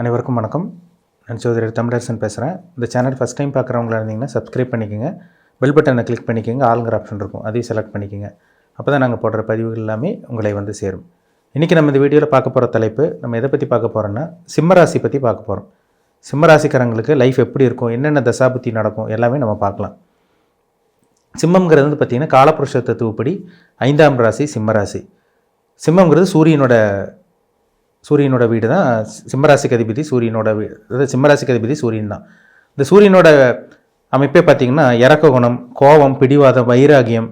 அனைவருக்கும் வணக்கம். நான் சோதரர் தமிழரசன் பேசுகிறேன் இந்த சேனல் ஃபஸ்ட் டைம் பார்க்குறவங்களா இருந்தீங்கன்னா சப்ஸ்கிரைப் பண்ணிக்கோங்க. பெல் பட்டனை கிளிக் பண்ணிக்கோங்க. ஆளுங்கிற ஆப்ஷன் இருக்கும். அதையும் செலக்ட் பண்ணிக்கோங்க. அப்போ தான் நாங்கள் போடுற பதிவுகள் எல்லாமே உங்களை வந்து சேரும். இன்றைக்கி நம்ம இந்த வீடியோவில் பார்க்க போகிற தலைப்பு நம்ம எதை பற்றி பார்க்க போகிறோன்னா சிம்மராசி பற்றி பார்க்க போகிறோம் சிம்மராசிக்காரங்களுக்கு லைஃப் எப்படி இருக்கும்? என்னென்ன தசாபுத்தி நடக்கும்? எல்லாமே நம்ம பார்க்கலாம். சிம்மங்கிறது வந்து பார்த்திங்கன்னா காலப்புருஷ தத்துவப்படி ஐந்தாம் ராசி சிம்மராசி. சிம்மங்கிறது சூரியனோட சூரியனோட வீடு தான் சிம்மராசிக்கு அதிபதி சூரியனோட வீடு அதாவது சிம்மராசிக்கு அதிபதி சூரியன் தான். இந்த சூரியனோட அமைப்பே பார்த்திங்கன்னா இறக்க குணம் கோபம் பிடிவாதம் வைராகியம்.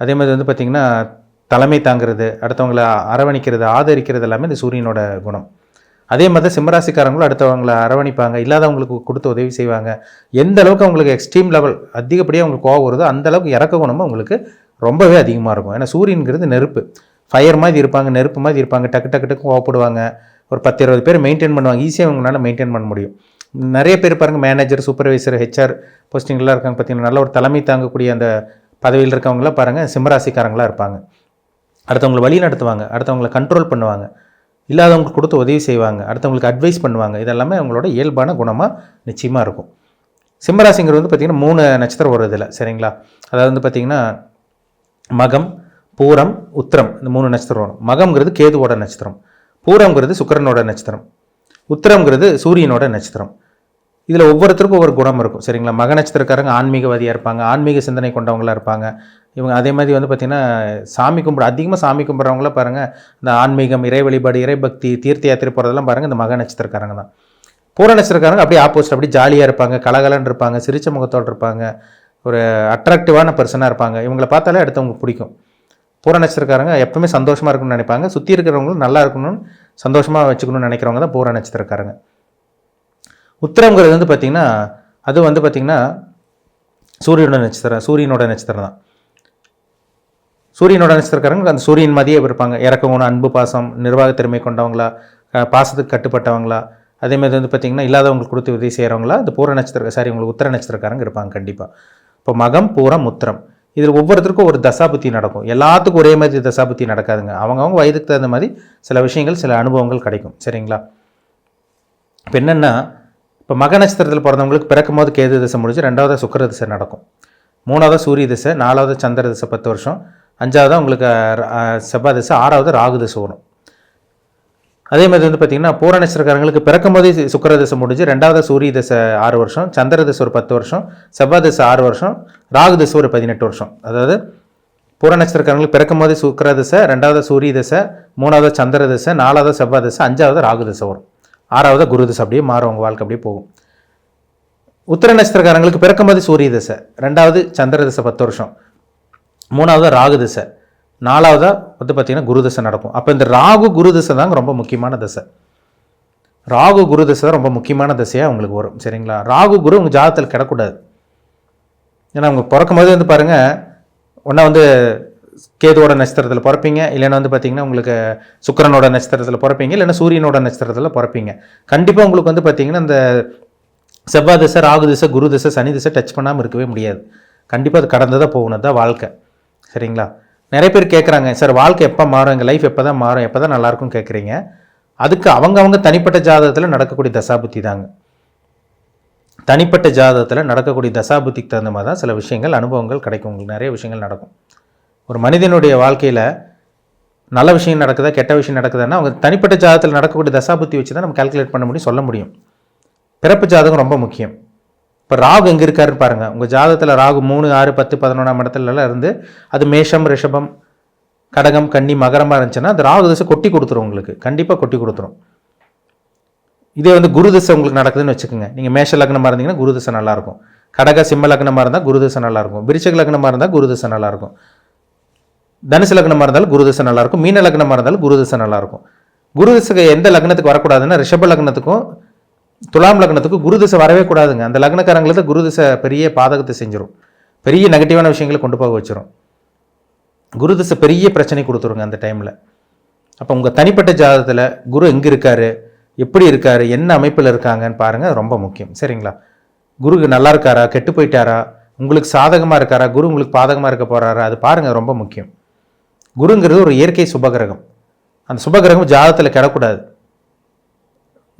அதே மாதிரி வந்து பார்த்திங்கன்னா தலைமை தாங்கிறது அடுத்தவங்களை அரவணைக்கிறது ஆதரிக்கிறது எல்லாமே இந்த சூரியனோட குணம். அதே மாதிரி தான் சிம்மராசிக்காரங்களும் அடுத்தவங்களை அரவணைப்பாங்க இல்லாதவங்களுக்கு கொடுத்து உதவி செய்வாங்க. எந்த அளவுக்கு அவங்களுக்கு எக்ஸ்ட்ரீம் லெவல் அதிகப்படியாக அவங்களுக்கு கோவம் வருதோ அந்த அளவுக்கு இறக்க குணமும் அவங்களுக்கு ரொம்பவே அதிகமாக இருக்கும். ஏன்னா சூரியன்கிறது நெருப்பு. ஃபயர் மாதிரி இருப்பாங்க நெருப்பு மாதிரி இருப்பாங்க டக்கு டக்கு டக்கு கோவப்படுவாங்க. ஒரு பத்து இருபது பேர் மெயின்டைன் பண்ணுவாங்க. ஈஸியாக அவங்களால மெயின்டைன் பண்ண முடியும். நிறைய பேர் பாருங்கள் மேனேஜர் சூப்பர்வைசர் ஹெச்ஆர் போஸ்டிங்லாம் இருக்காங்க பார்த்தீங்கன்னா நல்ல ஒரு தலைமை தாங்கக்கூடிய அந்த பதவியில் இருக்கவங்களாம் பாருங்கள் சிம்மராசிக்காரங்களாக இருப்பாங்க. அடுத்தவங்களை வழி நடத்துவாங்க அடுத்தவங்களை கண்ட்ரோல் பண்ணுவாங்க. இல்லாதவங்களுக்கு கொடுத்து உதவி செய்வாங்க அடுத்தவங்களுக்கு அட்வைஸ் பண்ணுவாங்க. இதெல்லாமே அவங்களோட இயல்பான குணமாக நிச்சயமாக இருக்கும். சிம்மராசிங்கிறது வந்து பார்த்திங்கன்னா மூணு நட்சத்திரம் ஒரு இதில் சரிங்களா? அதாவது வந்து பார்த்திங்கன்னா மகம் பூரம் உத்திரம் இந்த மூணு நட்சத்திரம் வரும். மகம்ங்கிறது கேதுவோட நட்சத்திரம். பூரம்ங்கிறது சுக்கிரனோட நட்சத்திரம். உத்திரம்ங்கிறது சூரியனோட நட்சத்திரம். இதில் ஒவ்வொருத்தருக்கும் ஒவ்வொரு குணம் இருக்கும். சரிங்களா? மக நட்சத்திரக்காரங்க ஆன்மீகவாதியாக இருப்பாங்க ஆன்மீக சிந்தனை கொண்டவங்களாக இருப்பாங்க. இவங்க அதே மாதிரி வந்து பார்த்திங்கன்னா சாமி கும்பிட அதிகமாக சாமி கும்பிட்றவங்களாம் பாருங்கள் இந்த ஆன்மீகம் இறை வழிபாடு இறைபக்தி தீர்த்த யாத்திரை போகிறதெல்லாம் பாருங்கள் இந்த மக நட்சத்திரக்காரங்க தான். பூர நட்சத்திரக்காரங்க அப்படியே ஆப்போசிட் அப்படியே ஜாலியாக இருப்பாங்க கலகலன்னு இருப்பாங்க சிரிச்ச முகத்தோடு இருப்பாங்க ஒரு அட்ராக்டிவான பர்சனாக இருப்பாங்க. இவங்களை பார்த்தாலே அடுத்தவங்களுக்கு பிடிக்கும். பூர நட்சத்திரக்காரங்க எப்பவுமே சந்தோஷமாக இருக்கணும்னு நினைப்பாங்க. சுற்றி இருக்கிறவங்களும் நல்லா இருக்கணும்னு சந்தோஷமாக வச்சுக்கணும்னு நினைக்கிறவங்க தான் பூர நட்சத்திரக்காரங்க. உத்திரம்ங்கிறது வந்து பார்த்திங்கன்னா அது வந்து பார்த்திங்கன்னா சூரியனோட நட்சத்திரம் சூரியனோட நட்சத்திரம் தான். சூரியனோட நட்சத்திரக்காரங்க அந்த சூரியன் மாதிரியே இருப்பாங்க. இறக்க அன்பு பாசம் நிர்வாக திறமை கொண்டவங்களா பாசத்துக்கு கட்டுப்பட்டவங்களா அதே மாதிரி வந்து பார்த்திங்கன்னா இல்லாதவங்களுக்கு கொடுத்து உதவி செய்கிறவங்களா இந்த பூர நட்சத்திர சாரி உங்களுக்கு உத்தர நட்சத்திரக்காரங்க இருப்பாங்க கண்டிப்பாக இப்போ மகம் பூரம் உத்திரம். இதில் ஒவ்வொருத்தருக்கும் ஒரு தசாபுத்தி நடக்கும். எல்லாத்துக்கும் ஒரே மாதிரி தசாபுத்தி நடக்காதுங்க. அவங்கவுங்க வயதுக்கு தகுந்த மாதிரி சில விஷயங்கள் சில அனுபவங்கள் கிடைக்கும். சரிங்களா? இப்போ என்னென்னா இப்போ மக நட்சத்திரத்தில் பிறந்தவங்களுக்கு பிறக்கும் போது கேது திசை முடிஞ்சு ரெண்டாவது சுக்கிர திசை நடக்கும். மூணாவது சூரிய திசை நாலாவது சந்திர திசை பத்து வருஷம் அஞ்சாவது உங்களுக்கு செவ்வாய் திசை ஆறாவது ராகு திசை வரும். அதே மாதிரி வந்து பார்த்திங்கன்னா பூர நட்சத்திரக்காரங்களுக்கு பிறக்கும் போதே சுக்கர தசை முடிஞ்சு ரெண்டாவது சூரிய தசை ஆறு வருஷம் சந்திர தசை ஒரு பத்து வருஷம் செவ்வாய் தசை ஆறு வருஷம் ராகு திசை ஒரு பதினெட்டு வருஷம். அதாவது பூர நட்சத்திரக்காரங்களுக்கு பிறக்கும் போதே சுக்கர திசை ரெண்டாவது சூரிய தசை மூணாவது சந்திர தசை நாலாவது செவ்வாய் தசை அஞ்சாவது ராகு தசை வரும். ஆறாவது குரு தசை அப்படியே மாறும் உங்கள் வாழ்க்கை அப்படியே போகும். உத்திர நட்சத்திரக்காரங்களுக்கு பிறக்கும்போது சூரிய தசை ரெண்டாவது சந்திர தசை பத்து வருஷம் மூணாவது ராகு திசை நாலாவதாக வந்து பார்த்தீங்கன்னா குரு தசை நடக்கும். அப்போ இந்த ராகு குரு தசை தாங்க ரொம்ப முக்கியமான தசை. ராகு குரு தசை தான் ரொம்ப முக்கியமான திசையாக உங்களுக்கு வரும். சரிங்களா? ராகு குரு உங்கள் ஜாதத்தில் கிடக்கூடாது. ஏன்னா அவங்க பிறக்கும் போது வந்து பாருங்கள் ஒன்றா வந்து கேதுவோட நட்சத்திரத்தில் பிறப்பீங்க இல்லைன்னா வந்து பார்த்தீங்கன்னா உங்களுக்கு சுக்கரனோட நட்சத்திரத்தில் பிறப்பீங்க இல்லைன்னா சூரியனோட நட்சத்திரத்தில் பிறப்பீங்க. கண்டிப்பாக உங்களுக்கு வந்து பார்த்தீங்கன்னா இந்த செவ்வாய் திசை ராகு திசை குரு திசை சனி திசை டச் பண்ணாமல் இருக்கவே முடியாது. கண்டிப்பாக அது கடந்து தான் போகணும். தான் வாழ்க்கை. சரிங்களா? நிறைய பேர் கேட்குறாங்க சார் வாழ்க்கை எப்போ மாறும்? எங்கள் லைஃப் எப்போ தான் மாறும்? எப்போ தான் நல்லாயிருக்கும் கேட்குறீங்க அதுக்கு அவங்கவங்க தனிப்பட்ட ஜாதகத்தில் நடக்கக்கூடிய தசாபுத்தி தாங்க. தனிப்பட்ட ஜாதகத்தில் நடக்கக்கூடிய தசாபுத்திக்கு தகுந்த மாதிரி தான் சில விஷயங்கள் அனுபவங்கள் கிடைக்கும். உங்களுக்கு நிறைய விஷயங்கள் நடக்கும். ஒரு மனிதனுடைய வாழ்க்கையில் நல்ல விஷயம் நடக்குதா கெட்ட விஷயம் நடக்குதுன்னா அவங்க தனிப்பட்ட ஜாதகத்தில் நடக்கக்கூடிய தசாபுத்தி வச்சு தான் நம்ம கால்குலேட் பண்ண முடியும் சொல்ல முடியும். பிறப்பு ஜாதகம் ரொம்ப முக்கியம். இப்போ ராகு எங்கே இருக்காருன்னு பாருங்கள் உங்கள் ஜாதகத்தில் ராகு மூணு ஆறு பத்து பதினொன்றாம் இடத்துலலாம் இருந்து அது மேஷம் ரிஷபம் கடகம் கன்னி மகரமாக இருந்துச்சுன்னா அது ராகு திசை கொட்டி கொடுத்துரும் உங்களுக்கு. கண்டிப்பாக கொட்டி கொடுத்துரும். இதே வந்து குரு தசை உங்களுக்கு நடக்குதுன்னு வச்சுக்கோங்க. நீங்கள் மேஷ லக்னமாக இருந்தீங்கன்னா குரு தசை நல்லாயிருக்கும். கடக சிம்ம லக்னமாக இருந்தால் குரு தசை நல்லாயிருக்கும். விருச்சக லக்னமாக இருந்தால் குரு தசை நல்லாயிருக்கும். தனுசு லக்னமாக இருந்தாலும் குரு தசை நல்லாயிருக்கும். மீன லக்னமாக இருந்தாலும் குரு தசை நல்லாயிருக்கும். குரு தசை எந்த லக்னத்துக்கு வரக்கூடாதுன்னா ரிஷப லக்னத்துக்கும் துலாம் லக்னத்துக்கு குரு திசை வரவே கூடாதுங்க. அந்த லக்னக்காரங்களுக்கு குரு திசை பெரிய பாதகத்தை செஞ்சிடும் பெரிய நெகட்டிவான விஷயங்களை கொண்டு போக வச்சிரும். குரு திசை பெரிய பிரச்சனை கொடுத்துருங்க அந்த டைமில் அப்போ உங்கள் தனிப்பட்ட ஜாதகத்தில் குரு எங்கே இருக்காரு? எப்படி இருக்காரு? என்ன அமைப்பில் இருக்காங்கன்னு பாருங்கள் அது ரொம்ப முக்கியம். சரிங்களா? குரு நல்லா இருக்காரா? கெட்டு போயிட்டாரா? உங்களுக்கு சாதகமாக இருக்காரா? குரு உங்களுக்கு பாதகமாக இருக்க போகிறாரா அது பாருங்கள் ரொம்ப முக்கியம். குருங்கிறது ஒரு இயற்கை சுபகிரகம் அந்த சுபகிரகம் ஜாதகத்தில் கிடக்கூடாது.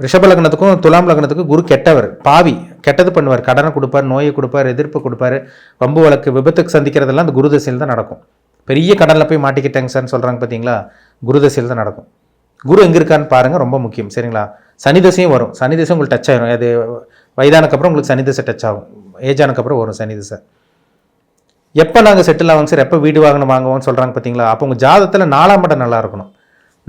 ரிஷப லக்னத்துக்கும் துலாம் லக்னத்துக்கும் குரு கெட்டவர் பாவி. கெட்டது பண்ணுவார். கடனை கொடுப்பார் நோயை கொடுப்பார் எதிர்ப்பு கொடுப்பார் வம்பு வழக்கு விபத்துக்கு சந்திக்கிறதெல்லாம் அந்த குரு தசையில் தான் நடக்கும். பெரிய கடனில் போய் மாட்டிக்கிட்டேங்க சார்னு சொல்கிறாங்க பார்த்தீங்களா குரு தசையில் தான் நடக்கும். குரு எங்கே இருக்கான்னு பாருங்கள் ரொம்ப முக்கியம். சரிங்களா? சனி தசையும் வரும். சனி தசை உங்களுக்கு டச் ஆகிடும் அது வயதானக்கப்புறம் உங்களுக்கு சனி தசை டச் ஆகும். ஏஜ் ஆனக்கப்புறம் வரும் சனி தசை. எப்போ நாங்கள் செட்டில் ஆகும் சார்? எப்போ வீடு வாங்கணும் வாங்குவோம்னு சொல்கிறாங்க பார்த்தீங்களா அப்போ உங்கள் ஜாதகத்தில் நாலாம் இடம் நல்லா இருக்கணும்.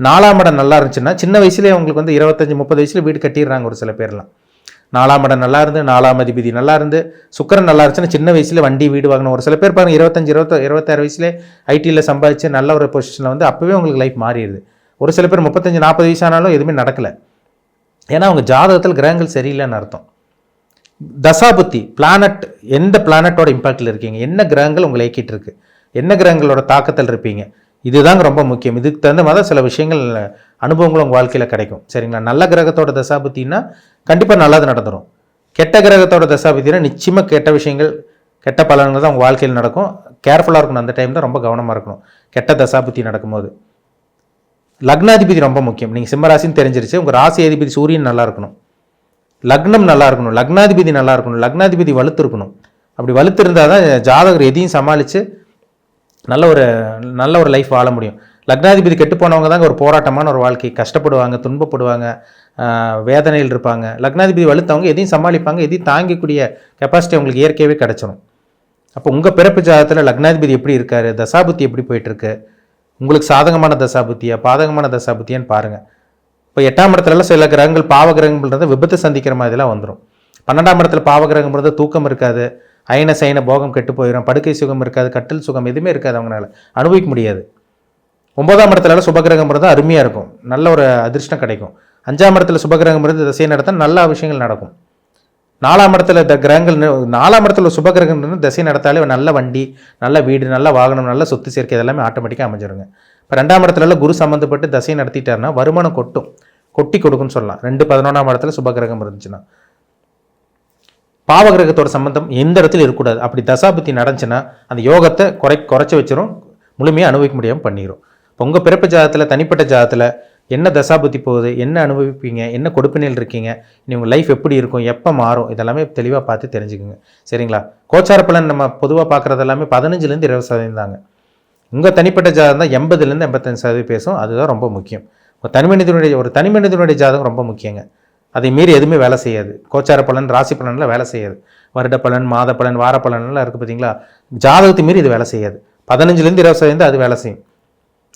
நாலாம் இடம் நல்லா இருந்துச்சுன்னா சின்ன வயசுலேயே உங்களுக்கு வந்து இருபத்தஞ்சி முப்பது வயசில் வீடு கட்டிடுறாங்க ஒரு சில பேர்லாம். நாலாம் இடம் நல்லா இருந்து நாலாம் அதிபதி நல்லா இருந்து சுக்கரன் நல்லா இருந்துச்சுன்னா சின்ன வயசுல வண்டி வீடு வாங்கணும் ஒரு சில பேர் பாருங்கள் இருபத்தஞ்சி இருபத்த இருபத்தாறு வயசுல ஐடியில் சம்பாதிச்சு நல்ல ஒரு பொசிஷனில் வந்து அப்போவே உங்களுக்கு லைஃப் மாறிடுது. ஒரு சில பேர் முப்பத்தஞ்சு நாற்பது வயசானாலும் எதுவுமே நடக்கலை. ஏன்னா அவங்க ஜாதகத்தில் கிரகங்கள் சரியில்லைன்னு அர்த்தம். தசாபுத்தி பிளானட் எந்த பிளானட்டோட இம்பாக்டில் இருக்கீங்க? என்ன கிரகங்கள் உங்களை இயக்கிட்டு இருக்கு? என்ன கிரகங்களோட தாக்கத்தில் இருப்பீங்க? இதுதாங்க ரொம்ப முக்கியம். இதுக்கு தகுந்த மாதிரி சில விஷயங்கள் அனுபவங்கள் உங்கள் வாழ்க்கையில் கிடைக்கும். சரிங்களா? நல்ல கிரகத்தோட தசாபுத்தின்னா கண்டிப்பாக நல்லது நடந்துடும் கெட்ட கிரகத்தோட தசாபுத்தினா நிச்சயமாக கெட்ட விஷயங்கள் கெட்ட பலன்கள் தான் உங்கள் வாழ்க்கையில் நடக்கும். கேர்ஃபுல்லாக இருக்கணும். அந்த டைம் தான் ரொம்ப கவனமாக இருக்கணும். கெட்ட தசாபுத்தி நடக்கும்போது. லக்னாதிபதி ரொம்ப முக்கியம். நீங்கள் சிம்மராசின்னு தெரிஞ்சிருச்சு. உங்கள் ராசி அதிபதி சூரியன் நல்லா இருக்கணும். லக்னம் நல்லா இருக்கணும். லக்னாதிபதி நல்லா இருக்கணும். லக்னாதிபதி வலுத்து இருக்கணும் அப்படி வலுத்து இருந்தால் தான் ஜாதகர் எதையும் சமாளித்து நல்ல ஒரு நல்ல ஒரு லைஃப் வாழ முடியும். லக்னாதிபதி கெட்டு போனவங்க தாங்க ஒரு போராட்டமான ஒரு வாழ்க்கை. கஷ்டப்படுவாங்க துன்பப்படுவாங்க வேதனையில் இருப்பாங்க. லக்னாதிபதி வலுத்தவங்க எதையும் சமாளிப்பாங்க எதையும் தாங்கிக்கூடிய கெப்பாசிட்டி அவங்களுக்கு இயற்கையாகவே கிடச்சிடும் அப்போ உங்கள் பிறப்பு ஜாதகத்தில் லக்னாதிபதி எப்படி இருக்கார்? தசாபுத்தி எப்படி போயிட்டுருக்கு? உங்களுக்கு சாதகமான தசாபுத்தியா? பாதகமான தசாபுத்தியான்னு பாருங்கள் இப்போ எட்டாம் இடத்துலலாம் சில கிரகங்கள் பாவ கிரகங்கள்ன்றது விபத்து சந்திக்கிற மாதிரிலாம் வந்துடும் பன்னெண்டாம் இடத்துல பாவ கிரகம்ன்றது தூக்கம் இருக்காது. அயன சயன போகம் கெட்டு போயிடும் படுக்கை சுகம் இருக்காது கட்டில் சுகம் எதுவுமே இருக்காது அவங்களால. அனுபவிக்க முடியாது. ஒன்பதாம் இடத்துல சுபகிரகம் இருந்தால் அருமையாக இருக்கும். நல்ல ஒரு அதிர்ஷ்டம் கிடைக்கும். அஞ்சாம் இடத்துல சுபகிரகம் இருந்து திசை நடத்தால் நல்ல விஷயங்கள் நடக்கும். நாலாம் இடத்துல த கிரகங்கள் நாலாம் இடத்துல சுபகிரகம் இருந்து திசை நடத்தாலே நல்ல வண்டி நல்ல வீடு நல்ல வாகனம் நல்ல சொத்து சேர்க்கை இதெல்லாமே ஆட்டோமேட்டிக்காக அமைஞ்சிருங்க. இப்போ ரெண்டாம் இடத்துல குரு சம்மந்தப்பட்டு திசை நடத்திட்டாருன்னா வருமானம் கொட்டும். கொட்டி கொடுக்குன்னு சொல்லலாம். ரெண்டு பதினொன்றாம் இடத்துல சுபகிரகம் இருந்துச்சுன்னா. பாவகிரகத்தோட சம்பந்தம் எந்த இடத்துல இருக்கக்கூடாது. அப்படி தசாபுத்தி நடந்துச்சுன்னா அந்த யோகத்தை குறை குறைச்சி வச்சிரும் முழுமையாக அனுபவிக்க முடியாமல் பண்ணிடும் இப்போ உங்கள் பிறப்பு ஜாதத்தில் தனிப்பட்ட ஜாதத்தில் என்ன தசாபுத்தி போகுது என்ன அனுபவிப்பீங்க என்ன கொடுப்பினையில் இருக்கீங்க இனி உங்கள் லைஃப் எப்படி இருக்கும் எப்போ மாறும் இதெல்லாமே தெளிவாக பார்த்து தெரிஞ்சுக்குங்க. சரிங்களா? கோச்சார பலன் நம்ம பொதுவாக பார்க்குறது எல்லாமே பதினஞ்சுலேருந்து இருபது சதவீதம் தாங்க. உங்கள் தனிப்பட்ட ஜாதகம் தான் எண்பதுலேருந்து எண்பத்தஞ்சு சதவீதம் பேசும் அதுதான் ரொம்ப முக்கியம். ஒரு தனிமனிதனுடைய ஒரு தனிமனிதனுடைய ஜாதகம் ரொம்ப முக்கியங்க. அதை மீறி எதுவுமே வேலை செய்யாது. கோச்சார பலன் ராசி பலனில் வேலை செய்யாது. வருட பலன் மாத பலன் வார பலன்லாம் இருக்குது பார்த்தீங்களா ஜாதகத்தை மீறி இது வேலை செய்யாது. பதினஞ்சுலேருந்து இருபது சதவீதம் அது வேலை செய்யும்.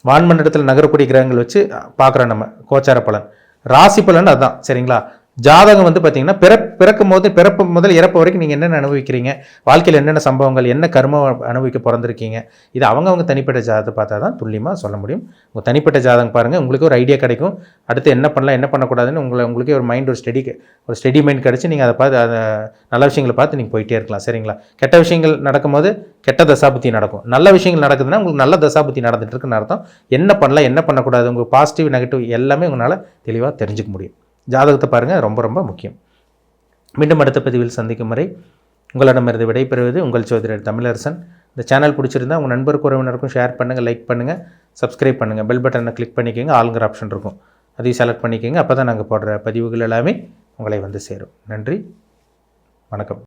வான்மண்டலத்தில் நகரக்கூடிய கிரகங்கள் வச்சு பார்க்குறோம் நம்ம. கோச்சார பலன். ராசி பலன் அதுதான் சரிங்களா? ஜாதகம் வந்து பார்த்தீங்கன்னா பிற பிறக்கும் போது பிறப்பு முதல் இறப்பு வரைக்கும் நீங்கள் என்னென்ன அனுபவிக்கிறீங்க? வாழ்க்கையில் என்னென்ன சம்பவங்கள் என்ன கர்மம் அனுபவிக்க பிறந்திருக்கீங்க? இது அவங்கவுங்க தனிப்பட்ட ஜாதகத்தை பார்த்தா தான் துல்லியமாக சொல்ல முடியும். உங்கள் தனிப்பட்ட ஜாதகம் பாருங்கள் உங்களுக்கு ஒரு ஐடியா கிடைக்கும். அடுத்து என்ன பண்ணலாம் என்ன பண்ணக்கூடாதுன்னு உங்களை உங்களுக்கே ஒரு மைண்ட் ஒரு ஸ்டடி ஒரு ஸ்டடி மைண்ட் கிடச்சி நீங்கள் அதை பார்த்து அதை நல்ல விஷயங்களை பார்த்து நீங்கள் போயிட்டே இருக்கலாம் சரிங்களா? கெட்ட விஷயங்கள் நடக்கும்போது கெட்ட தசாபுத்தி நடக்கும். நல்ல விஷயங்கள் நடக்குதுன்னா உங்களுக்கு நல்ல தசாபுத்தி நடந்துட்டு இருக்குன்னு அர்த்தம். என்ன பண்ணலாம் என்ன பண்ணக்கூடாது உங்களுக்கு பாசிட்டிவ் நெகட்டிவ் எல்லாமே உங்களால் தெளிவாக தெரிஞ்சுக்க முடியும். ஜாதகத்தை பாருங்கள் ரொம்ப ரொம்ப முக்கியம். மீண்டும் அடுத்த பதிவில் சந்திக்கும் வரை உங்களிடமிருந்து விடைபெறுவது உங்கள் சோதரர் தமிழரசன். இந்த சேனல் பிடிச்சிருந்தா உங்கள் நண்பருக்கு உறவினருக்கும் ஷேர் பண்ணுங்கள் லைக் பண்ணுங்கள் சப்ஸ்கிரைப் பண்ணுங்கள் பெல் பட்டனை கிளிக் பண்ணிக்கோங்க ஆளுங்கிற ஆப்ஷன் இருக்கும். அதையும் செலக்ட் பண்ணிக்கோங்க அப்போ தான் நாங்கள் போடுற பதிவுகள் எல்லாமே உங்களை வந்து சேரும். நன்றி வணக்கம்.